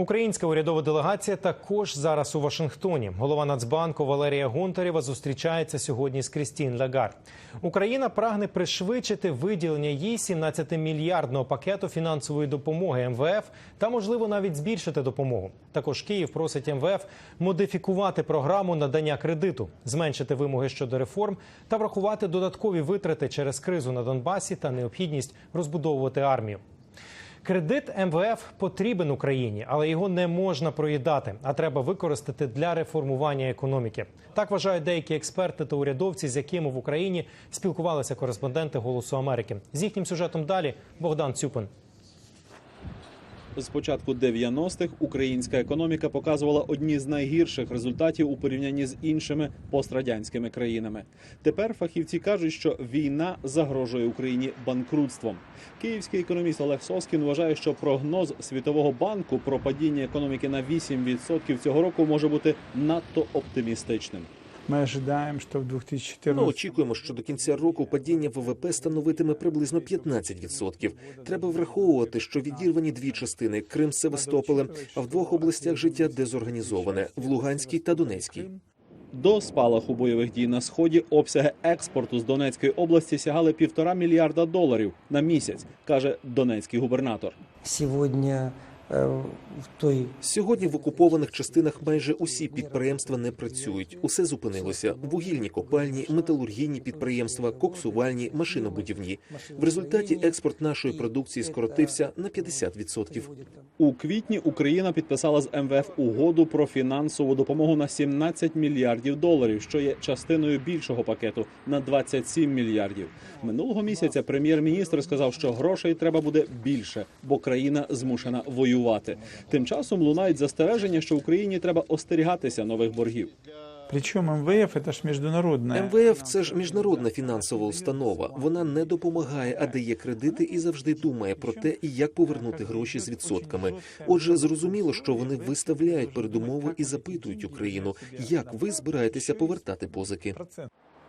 Українська урядова делегація також зараз у Вашингтоні. Голова Нацбанку Валерія Гонтарєва зустрічається сьогодні з Крістін Лагард. Україна прагне пришвидшити виділення їй 17-мільярдного пакету фінансової допомоги МВФ та, можливо, навіть збільшити допомогу. Також Київ просить МВФ модифікувати програму надання кредиту, зменшити вимоги щодо реформ та врахувати додаткові витрати через кризу на Донбасі та необхідність розбудовувати армію. Кредит МВФ потрібен Україні, але його не можна проїдати, а треба використати для реформування економіки. Так вважають деякі експерти та урядовці, з якими в Україні спілкувалися кореспонденти Голосу Америки. З їхнім сюжетом далі Богдан Цюпин. З початку 90-х українська економіка показувала одні з найгірших результатів у порівнянні з іншими пострадянськими країнами. Тепер фахівці кажуть, що війна загрожує Україні банкрутством. Київський економіст Олег Соскін вважає, що прогноз Світового банку про падіння економіки на 8% цього року може бути надто оптимістичним. Ми ожидаємо, що в 2014 Ми очікуємо, що до кінця року падіння ВВП становитиме приблизно 15%. Треба враховувати, що відірвані дві частини Крим з Севастополем, а в двох областях життя дезорганізоване в Луганській та Донецькій. До спалаху бойових дій на сході обсяги експорту з Донецької області сягали півтора мільярда доларів на місяць, каже донецький губернатор. Сегодня э, в той Сьогодні в окупованих частинах майже усі підприємства не працюють. Усе зупинилося: вугільні копальні, металургійні підприємства, коксувальні, машинобудівні. В результаті експорт нашої продукції скоротився на 50%. У квітні Україна підписала з МВФ угоду про фінансову допомогу на 17 мільярдів доларів, що є частиною більшого пакету на 27 мільярдів. Минулого місяця прем'єр-міністр сказав, що грошей треба буде більше, бо країна змушена воювати. Тим часом лунають застереження, що Україні треба остерігатися нових боргів. Причому МВФ це ж міжнародна. МВФ це ж міжнародна фінансова установа. Вона не допомагає, а дає кредити і завжди думає про те, як повернути гроші з відсотками. Отже, зрозуміло, що вони виставляють передумови і запитують Україну, як ви збираєтеся повертати позики.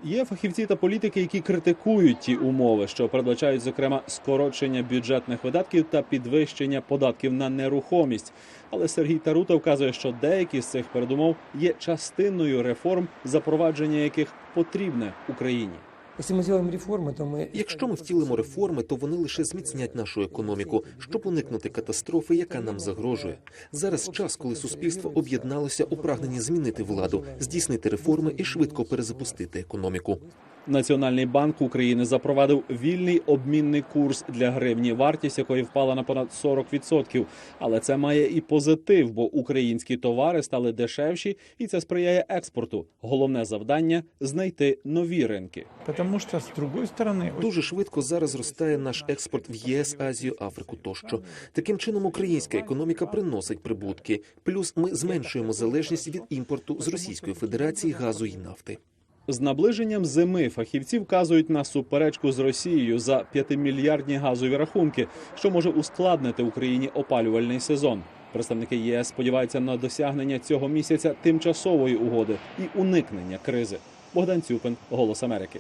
Є фахівці та політики, які критикують ті умови, що передбачають зокрема скорочення бюджетних видатків та підвищення податків на нерухомість. Але Сергій Тарута вказує, що деякі з цих передумов є частиною реформ, запровадження яких потрібне Україні. Если мы сделаем реформы, то мы... Якщо ми втілимо реформи, то вони лише зміцнять нашу економіку, щоб уникнути катастрофи, яка нам загрожує. Зараз час, коли суспільство об'єдналося у прагненні змінити владу, здійснити реформи і швидко перезапустити економіку. Національний банк України запровадив вільний обмінний курс для гривні, вартість якої впала на понад 40%. Але це має і позитив, бо українські товари стали дешевші, і це сприяє експорту. Головне завдання знайти нові ринки. Тому що з другої сторони, Дуже швидко зараз зростає наш експорт в ЄС, Азію, Африку тощо. Таким чином, українська економіка приносить прибутки. Плюс ми зменшуємо залежність від імпорту з Російської Федерації газу і нафти. З наближенням зими фахівці вказують на суперечку з Росією за п'ятимільярдні газові рахунки, що може ускладнити Україні опалювальний сезон. Представники ЄС сподіваються на досягнення цього місяця тимчасової угоди і уникнення кризи. Богдан Цюпин, Голос Америки.